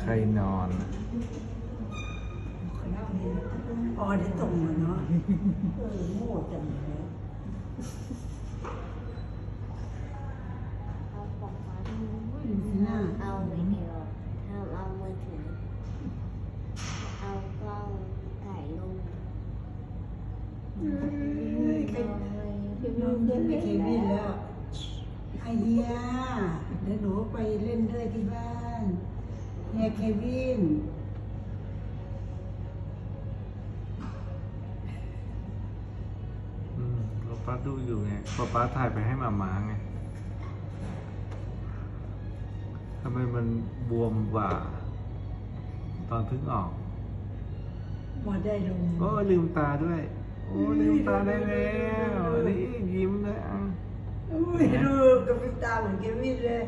ใครนอนอะอ๋อได้ตรงมาเนาะเออโง่จังเลยเอาปอกมาดูหน้าเอาวิดีโอทำเอามือถือ เอากล้องถ่ายรูปเอ้ยใครน้องเล่นไปเควินแล้วไอเฮียเดี๋ยวหนูไปเล่นด้วยที่บ้านเฮียเควิน อืมป๊าป๊าดูอยู่ไงป๊าป๊าถ่ายไปให้หมาม้าไงทำไมมันบวมกว่า ตอนเพิ่งออกหมอได้ลงโอ้ลืมตาด้วย โอ้ลืมตาได้แล้วนี่ยิ้มด้วยอะอุ้ยดูกับพริบตาเหมือนเควินเลย